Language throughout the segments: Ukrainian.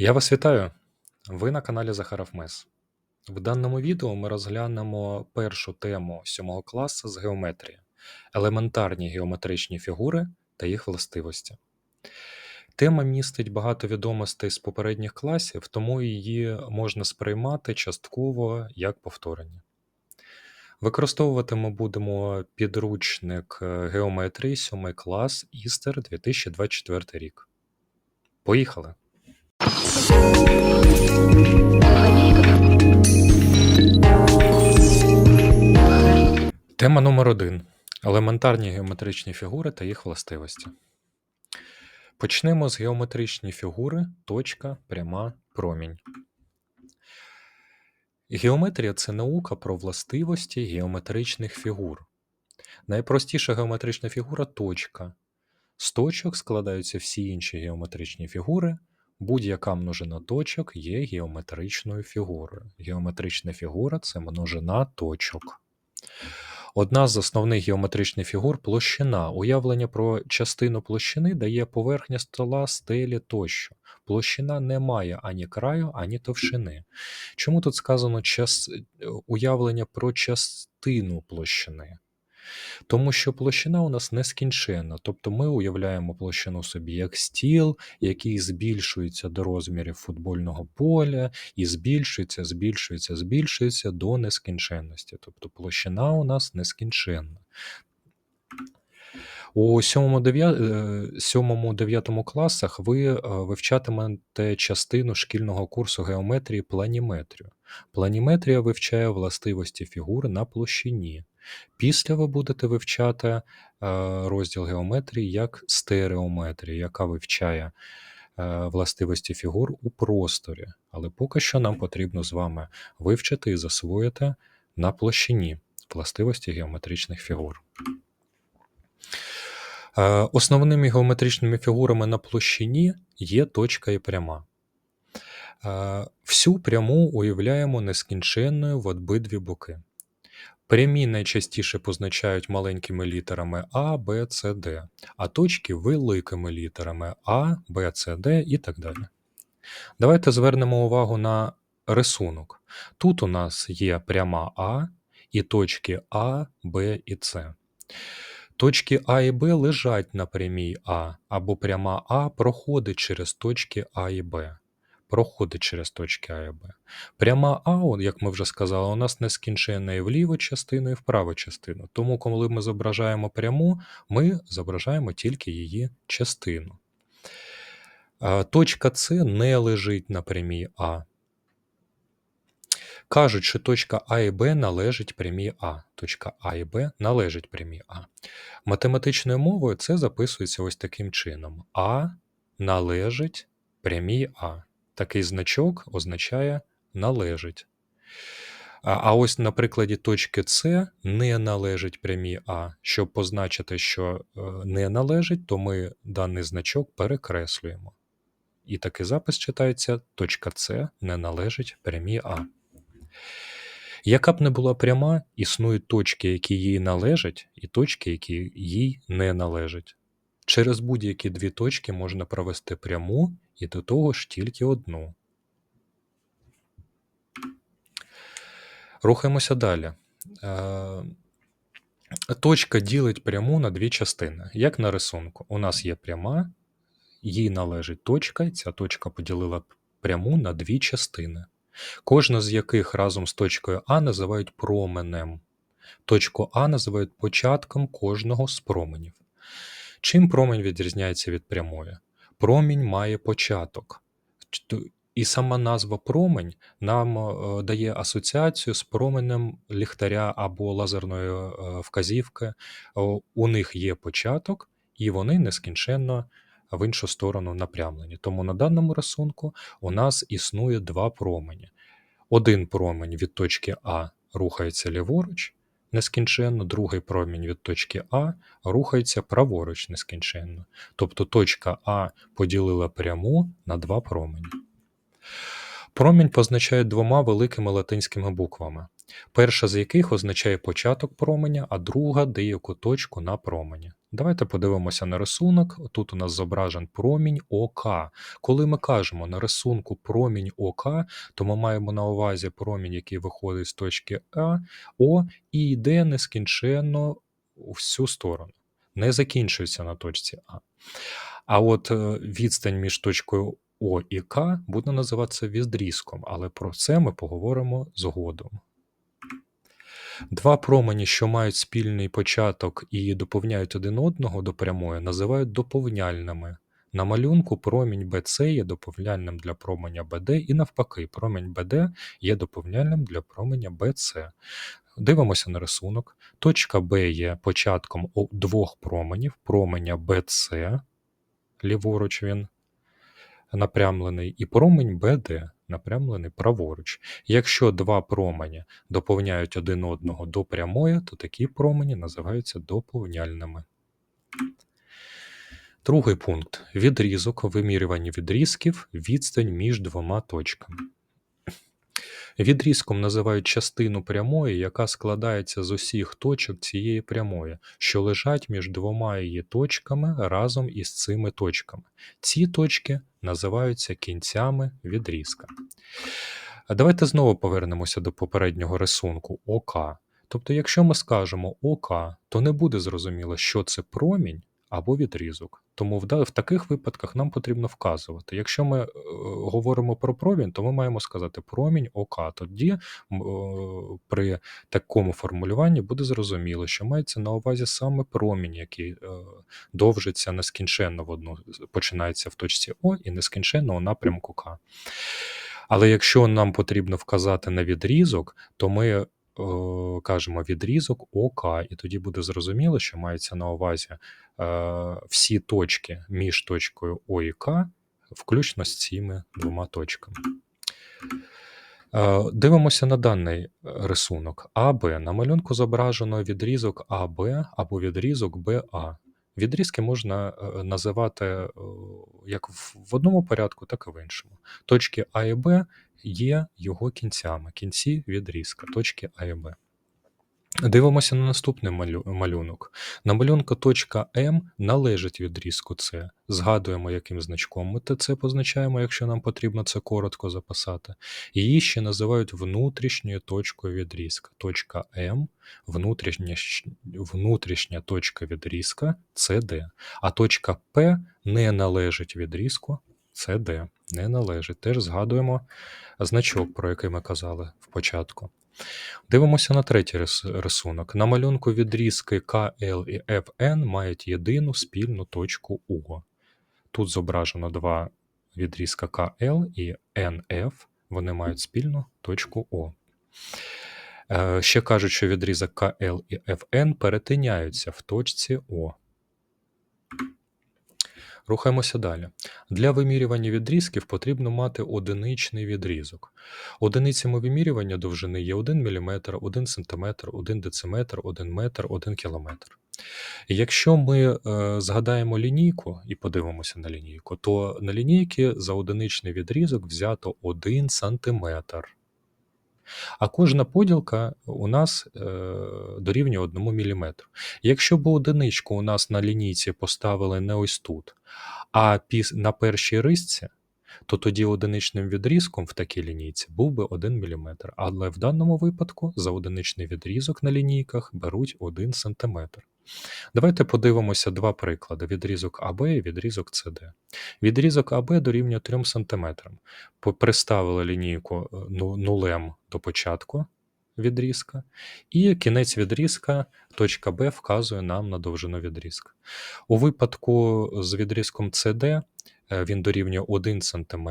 Я вас вітаю! Ви на каналі Захаров Мес. В даному відео ми розглянемо першу тему 7 класу з геометрії елементарні геометричні фігури та їх властивості. Тема містить багато відомостей з попередніх класів, тому її можна сприймати частково як повторення. Використовувати ми будемо підручник геометрії 7 клас Істер 2024 рік. Поїхали! Тема номер 1 Елементарні геометричні фігури та їх властивості. Почнемо з геометричні фігури, точка, пряма, промінь. Геометрія це наука про властивості геометричних фігур. Найпростіша геометрична фігура точка. З точок складаються всі інші геометричні фігури. Будь-яка множина точок є геометричною фігурою. Геометрична фігура це множина точок. Одна з основних геометричних фігур площина. Уявлення про частину площини дає поверхня стола, стелі тощо. Площина не має ані краю, ані товщини. Чому тут сказано час... уявлення про частину площини? Тому що площина у нас нескінченна, тобто ми уявляємо площину собі як стіл, який збільшується до розмірів футбольного поля, і збільшується, збільшується, збільшується до нескінченності. Тобто площина у нас нескінченна. У 7-9 е, класах ви е, вивчатимете частину шкільного курсу геометрії планіметрію. Планіметрія вивчає властивості фігур на площині. Після ви будете вивчати е, розділ геометрії як стереометрія, яка вивчає властивості фігур у просторі. Але поки що нам потрібно з вами вивчити і засвоїти на площині властивості геометричних фігур. Е, основними геометричними фігурами на площині є точка і пряма. Е, всю пряму уявляємо нескінченною в обидві боки. Прямі найчастіше позначають маленькими літерами А, Б, С, Д, а точки великими літерами А, Б, С, Д і так далі. Давайте звернемо увагу на рисунок. Тут у нас є пряма А і точки А, Б і С. Точки А і Б лежать на прямій А, або пряма А проходить через точки А і Б. Проходить через точки А і Б. Пряма А, як ми вже сказали, у нас нескінченна і в ліву частину, і в праву частину. Тому, коли ми зображаємо пряму, ми зображаємо тільки її частину. Точка С не лежить на прямій А. Кажуть, що точка А і Б належить прямій А. Точка А і Б належить прямій А. Математичною мовою це записується ось таким чином: А належить прямій А. Такий значок означає належить. А ось на прикладі точки С не належить прямій А. Щоб позначити, що е, не належить, то ми даний значок перекреслюємо. І такий запис читається: точка С не належить прямій А. Яка б не була пряма, існують точки, які їй належать, і точки, які їй не належать. Через будь-які дві точки можна провести пряму і до того ж тільки одну. Рухаємося далі. Е, точка ділить пряму на дві частини. Як на рисунку, у нас є пряма, їй належить точка, і ця точка поділила пряму на дві частини кожна з яких разом з точкою А називають променем. Точку А називають початком кожного з променів. Чим промінь відрізняється від прямої? Промінь має початок. І сама назва промень нам е, дає асоціацію з променем ліхтаря або лазерної е, вказівки. У них є початок, і вони нескінченно в іншу сторону напрямлені. Тому на даному рисунку у нас існує два промені. Один промінь від точки А рухається ліворуч нескінченно, другий промінь від точки А рухається праворуч нескінченно. Тобто точка А поділила пряму на два промені. Промінь позначають двома великими латинськими буквами. Перша з яких означає початок променя, а друга деяку точку на промені. Давайте подивимося на рисунок. Тут у нас зображен промінь ОК. Коли ми кажемо на рисунку промінь ОК, то ми маємо на увазі промінь, який виходить з точки А, О і йде нескінченно у всю сторону, не закінчується на точці А. А от е, відстань між точкою О і К буде називатися відрізком, але про це ми поговоримо згодом. Два промені, що мають спільний початок і доповняють один одного до прямої, називають доповняльними. На малюнку промінь BC є доповняльним для променя BD і навпаки, промінь BD є доповняльним для променя BC. Дивимося на рисунок. Точка Б є початком двох променів, променя BC, ліворуч він напрямлений, і промень BD напрямлений праворуч. Якщо два промені доповняють один одного до прямої, то такі промені називаються доповняльними. Другий пункт. Відрізок, вимірювання відрізків, відстань між двома точками. Відрізком називають частину прямої, яка складається з усіх точок цієї прямої, що лежать між двома її точками разом із цими точками. Ці точки називаються кінцями відрізка. Давайте знову повернемося до попереднього рисунку ОК. Тобто, якщо ми скажемо ОК, то не буде зрозуміло, що це промінь або відрізок. Тому в, таких випадках нам потрібно вказувати. Якщо ми е, говоримо про промінь, то ми маємо сказати промінь ОК. Тоді е, при такому формулюванні буде зрозуміло, що мається на увазі саме промінь, який е, довжиться нескінченно в одну, починається в точці О і нескінченно у напрямку К. Але якщо нам потрібно вказати на відрізок, то ми е, кажемо відрізок ОК, і тоді буде зрозуміло, що мається на увазі е, всі точки між точкою О і К, включно з цими двома точками. Е, Дивимося на даний рисунок. АБ. На малюнку зображено відрізок АБ або відрізок БА. Відрізки можна називати як в одному порядку, так і в іншому. Точки А і Б є його кінцями, кінці відрізка, точки А і Б. Дивимося на наступний малюнок. На малюнку точка М належить відрізку С. Згадуємо, яким значком ми ТЦ позначаємо, якщо нам потрібно це коротко записати. Її ще називають внутрішньою точкою відрізка. Точка М внутрішня, внутрішня точка відрізка СД. А точка П не належить відрізку СД. Не належить. Теж згадуємо значок, про який ми казали в початку. Дивимося на третій рисунок. На малюнку відрізки КЛ і ФН мають єдину спільну точку О. Тут зображено два відрізка КЛ і НФ. Вони мають спільну точку О. Е, Ще кажуть, що відрізок КЛ і ФН перетиняються в точці О. Рухаємося далі. Для вимірювання відрізків потрібно мати одиничний відрізок. Одиницями вимірювання довжини є 1 мм, 1 см, 1 дециметр, 1 метр, 1 кілометр. Якщо ми е, згадаємо лінійку і подивимося на лінійку, то на лінійці за одиничний відрізок взято 1 см. А кожна поділка у нас е, дорівнює 1 мм. Якщо б одиничку у нас на лінійці поставили не ось тут, а піс, на першій рисці, то тоді одиничним відрізком в такій лінійці був би 1 мм. Але в даному випадку за одиничний відрізок на лінійках беруть 1 см. Давайте подивимося два приклади: відрізок АБ і відрізок СД. Відрізок АБ дорівнює 3 см. Приставили лінійку е, ну- нулем до початку відрізка, і кінець відрізка, точка Б, вказує нам на довжину відрізка. У випадку з відрізком CD він дорівнює 1 см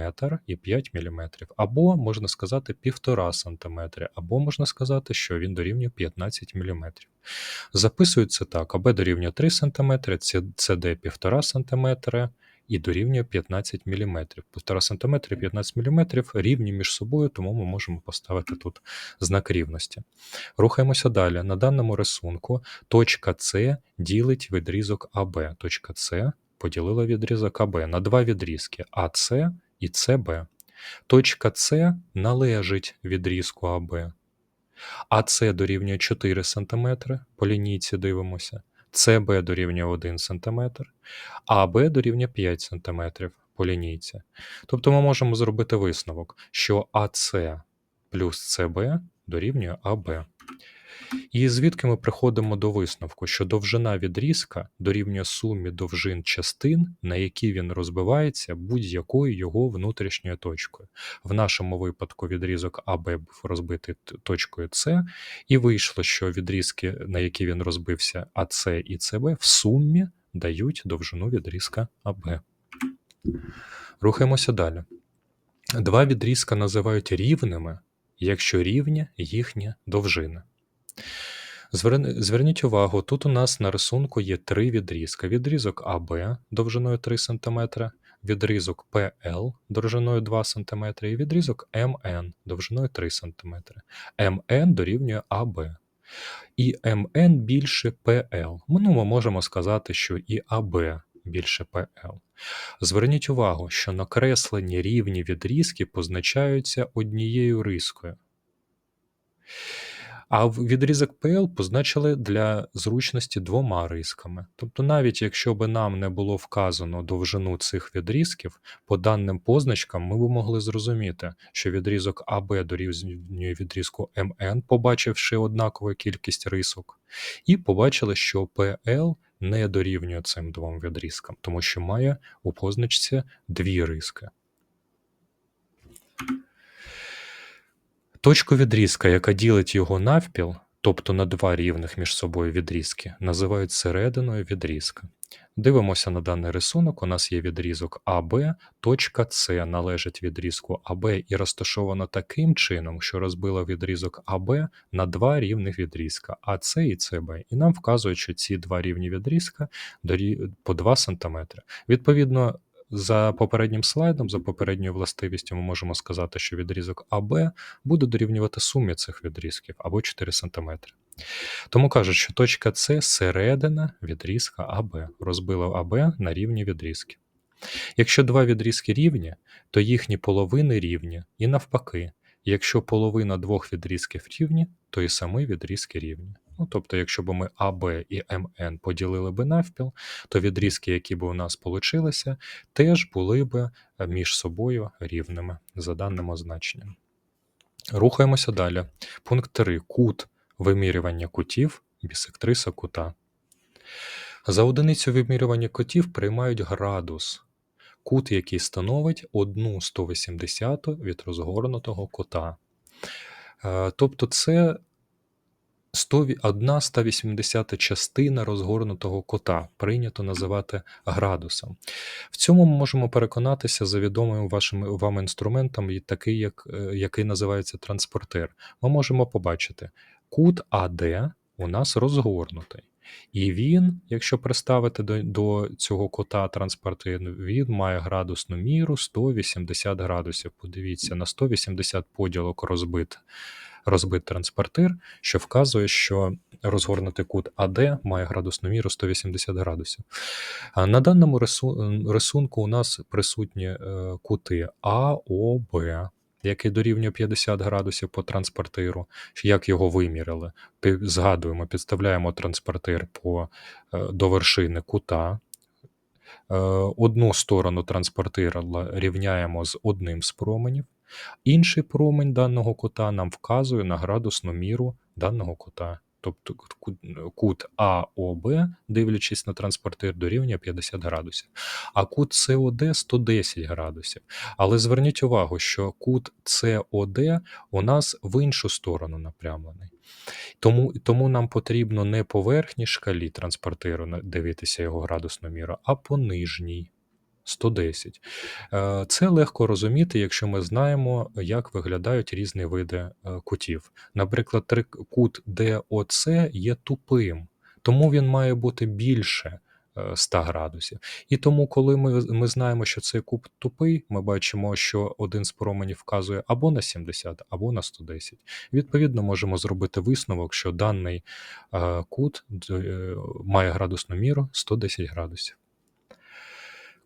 і 5 мм, або можна сказати 1,5 см, або можна сказати, що він дорівнює 15 мм. Записується так: АБ дорівнює 3 см, CD 1,5 см і дорівнює 15 мм. 1,5 см і 15 мм рівні між собою, тому ми можемо поставити тут знак рівності. Рухаємося далі. На даному рисунку точка С ділить відрізок АБ. Точка С поділила відрізок АБ на два відрізки АС і СБ. Точка С належить відрізку АБ. АС дорівнює 4 см, по лінійці дивимося, СБ дорівнює 1 см, АБ дорівнює 5 см по лінійці. Тобто ми можемо зробити висновок, що АС плюс СБ дорівнює АБ. І звідки ми приходимо до висновку, що довжина відрізка дорівнює сумі довжин частин, на які він розбивається будь-якою його внутрішньою точкою. В нашому випадку відрізок АБ був розбитий точкою С, і вийшло, що відрізки, на які він розбився АС і СБ, в сумі дають довжину відрізка АБ. Рухаємося далі. Два відрізка називають рівними, якщо рівня їхня довжина. Зверніть увагу, тут у нас на рисунку є три відрізка: відрізок АБ довжиною 3 см, відрізок ПЛ довжиною 2 см і відрізок МН довжиною 3 см. МН дорівнює АБ. І МН більше ПЛ. Ну, ми можемо сказати, що і АБ більше ПЛ. Зверніть увагу, що накреслені рівні відрізки позначаються однією рискою. А відрізок ПЛ позначили для зручності двома рисками. Тобто, навіть якщо би нам не було вказано довжину цих відрізків, по даним позначкам ми б могли зрозуміти, що відрізок АБ дорівнює відрізку МН, побачивши однакову кількість рисок, і побачили, що ПЛ не дорівнює цим двом відрізкам, тому що має у позначці дві риски. Точку відрізка, яка ділить його навпіл, тобто на два рівних між собою відрізки, називають серединою відрізка. Дивимося на даний рисунок. У нас є відрізок АБ, точка С належить відрізку АБ і розташована таким чином, що розбила відрізок АБ на два рівних відрізка АС і СБ. І нам вказують, що ці два рівні відрізка по 2 см. Відповідно, за попереднім слайдом, за попередньою властивістю, ми можемо сказати, що відрізок АБ буде дорівнювати сумі цих відрізків або 4 см. Тому кажуть, що точка С середина відрізка АБ, розбила АБ на рівні відрізки. Якщо два відрізки рівні, то їхні половини рівні, і навпаки, якщо половина двох відрізків рівні, то і самі відрізки рівні. Ну, тобто, якщо б ми АБ і МН поділили би навпіл, то відрізки, які б у нас получилися, теж були б е, між собою рівними за даним означенням. Рухаємося далі. Пункт 3. Кут вимірювання кутів бісектриса кута. За одиницю вимірювання кутів приймають градус, кут, який становить 1 180 від розгорнутого кута. Е, Тобто це 100, 1 180 частина розгорнутого кота прийнято називати градусом. В цьому ми можемо переконатися за відомим вашим вам інструментом, такий, як, е, який називається транспортир. Ми можемо побачити, кут АД у нас розгорнутий. І він, якщо приставити до, до цього кота транспортир, він має градусну міру 180 градусів. Подивіться, на 180 поділок розбит, розбит транспортир, що вказує, що розгорнутий кут АД має градусну міру 180 градусів. На даному рисунку у нас присутні е, кути А, О, Б, який дорівнює 50 градусів по транспортиру. Як його виміряли? Згадуємо, підставляємо транспортир по, е, до вершини кута. Е, Одну сторону транспортира рівняємо з одним з променів, інший промень даного кута нам вказує на градусну міру даного кута. Тобто кут АОБ, дивлячись на транспортир, дорівнює 50 градусів, а кут СОД 110 градусів. Але зверніть увагу, що кут СОД у нас в іншу сторону напрямлений. Тому, тому нам потрібно не по верхній шкалі транспортиру дивитися його градусну міру, а по нижній. 110. Е, Це легко розуміти, якщо ми знаємо, як виглядають різні види е, кутів. Наприклад, кут ДОЦ є тупим, тому він має бути більше е, 100 градусів. І тому, коли ми, ми знаємо, що цей кут тупий, ми бачимо, що один з променів вказує або на 70, або на 110. Відповідно, можемо зробити висновок, що даний е, кут е, має градусну міру 110 градусів.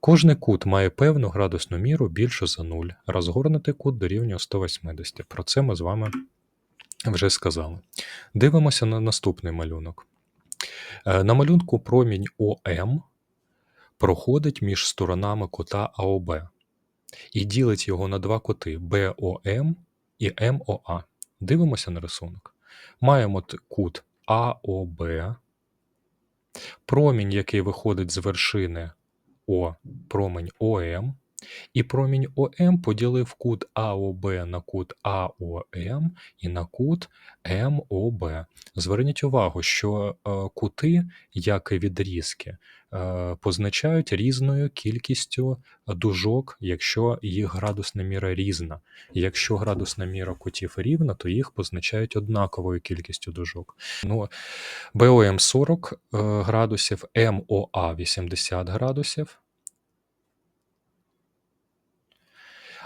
Кожний кут має певну градусну міру більшу за 0. Розгорнутий кут дорівнює 180. Про це ми з вами Вже сказали. Дивимося на наступний малюнок. Е, на малюнку промінь ОМ проходить між сторонами кута АОБ і ділить його на два кути БОМ і МОА. Дивимося на рисунок. Маємо кут АОБ, промінь, який виходить з вершини О, промінь ОМ, і промінь ОМ поділив кут АОБ на кут АОМ і на кут МОБ. Зверніть увагу, що е, кути, як і відрізки, е, позначають різною кількістю дужок, якщо їх градусна міра різна. Якщо градусна міра кутів рівна, то їх позначають однаковою кількістю дужок. Ну, БОМ 40 е, градусів, МОА 80 градусів.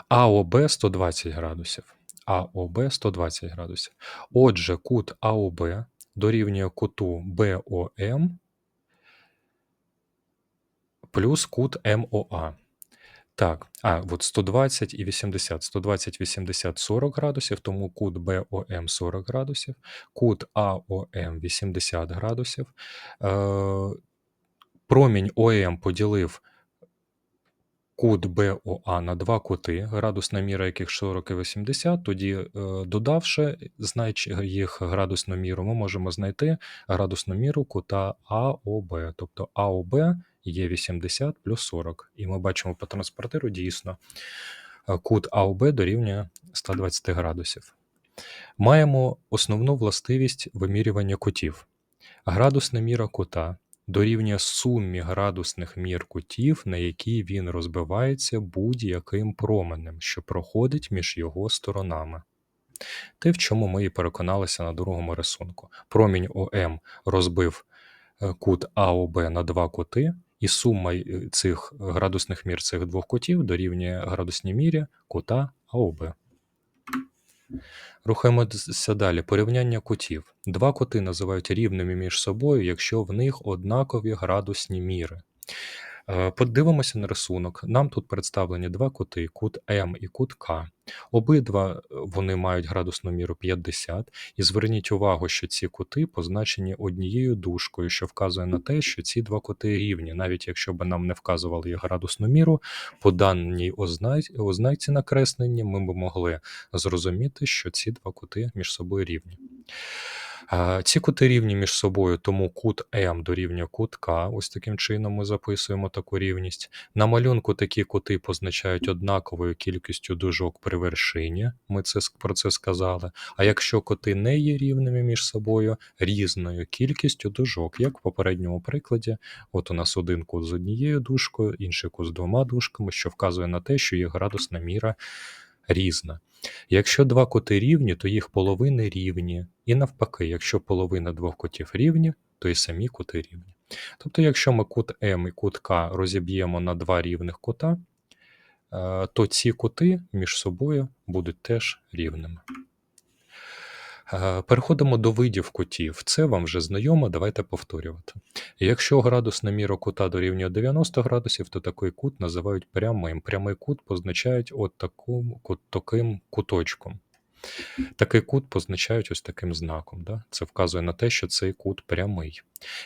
АОБ 120 градусів. АОБ 120 градусів. Отже, кут АОБ дорівнює куту БОМ плюс кут МОА. Так, а, от 120 і 80. 120, 80, 40 градусів, тому кут БОМ 40 градусів, кут АОМ 80 градусів. Е, Промінь ОМ поділив кут БОА на два кути, градусна міра яких 40 і 80, тоді, е, додавши їх градусну міру, ми можемо знайти градусну міру кута АОБ. Тобто АОБ є 80 плюс 40. І ми бачимо по транспортиру дійсно е, кут АОБ дорівнює 120 градусів. Маємо основну властивість вимірювання кутів. Градусна міра кута дорівнює сумі градусних мір кутів, на які він розбивається будь-яким променем, що проходить між його сторонами. Те, в чому ми і переконалися на другому рисунку. Промінь ОМ розбив е, кут АОБ на два кути, і сума е, цих градусних мір цих двох кутів дорівнює градусній мірі кута АОБ. Рухаємося далі. Порівняння кутів. Два кути називають рівними між собою, якщо в них однакові градусні міри. Е, подивимося на рисунок. Нам тут представлені два кути: кут М і кут К. Обидва е, вони мають градусну міру 50, і зверніть увагу, що ці кути позначені однією дужкою, що вказує на те, що ці два кути рівні, навіть якщо б нам не вказували їх градусну міру, по даній ознайці накреслення ми б могли зрозуміти, що ці два кути між собою рівні. Ці кути рівні між собою, тому кут М дорівнює кут К. Ось таким чином ми записуємо таку рівність. На малюнку такі кути позначають однаковою кількістю дужок при вершині. Ми це про це сказали. А якщо кути не є рівними між собою, різною кількістю дужок, як в попередньому прикладі, от у нас один кут з однією дужкою, інший кут з двома дужками, що вказує на те, що їх градусна міра різна. Якщо два кути рівні, то їх половини рівні. І навпаки, якщо половина двох кутів рівні, то і самі кути рівні. Тобто, якщо ми кут М і кут К розіб'ємо на два рівних кута, е, то ці кути між собою будуть теж рівними. Е, переходимо до видів кутів. Це вам вже знайомо, давайте повторювати. Якщо градусна міра кута дорівнює 90 градусів, то такий кут називають прямим. Прямий кут позначають от таким, таким куточком. Такий кут позначають ось таким знаком. Да? Це вказує на те, що цей кут прямий.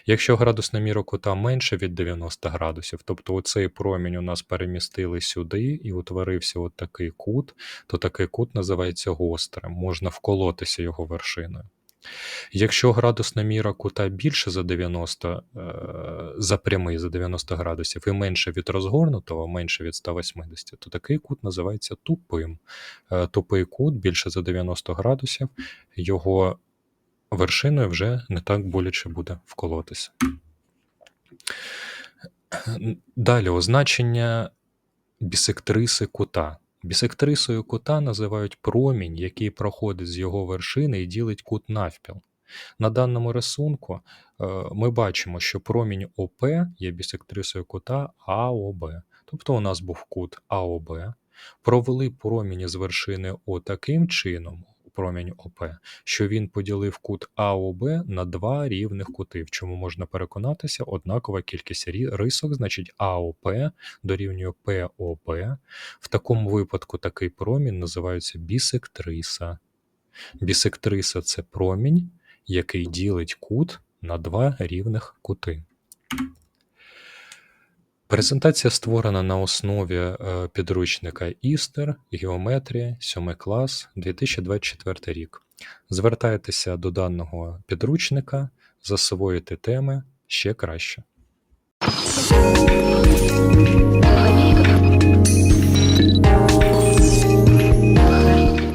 Якщо градусна міра кута менше від 90 градусів, тобто оцей промінь у нас перемістили сюди і утворився от такий кут, то такий кут називається гострим, можна вколотися його вершиною. Якщо градусна міра кута більше за 90 е, за прямий за 90 градусів і менше від розгорнутого, менше від 180, то такий кут називається тупим. Е, тупий кут більше за 90 градусів, його вершиною вже не так боляче буде вколотися. Далі означення бісектриси кута. Бісектрисою кута називають промінь, який проходить з його вершини і ділить кут навпіл. На даному рисунку е, ми бачимо, що промінь ОП є бісектрисою кута АОБ. Тобто у нас був кут АОБ, провели промінь з вершини О таким чином, промінь ОП, що він поділив кут АОБ на два рівних кути, в чому можна переконатися, однакова кількість рисок, значить АОП дорівнює ПОП. В такому випадку такий промінь називається бісектриса. Бісектриса це промінь, який ділить кут на два рівних кути. Презентація створена на основі е, підручника Істер, Геометрія, 7 клас, 2024 рік. Звертайтеся до даного підручника, засвоїти теми ще краще.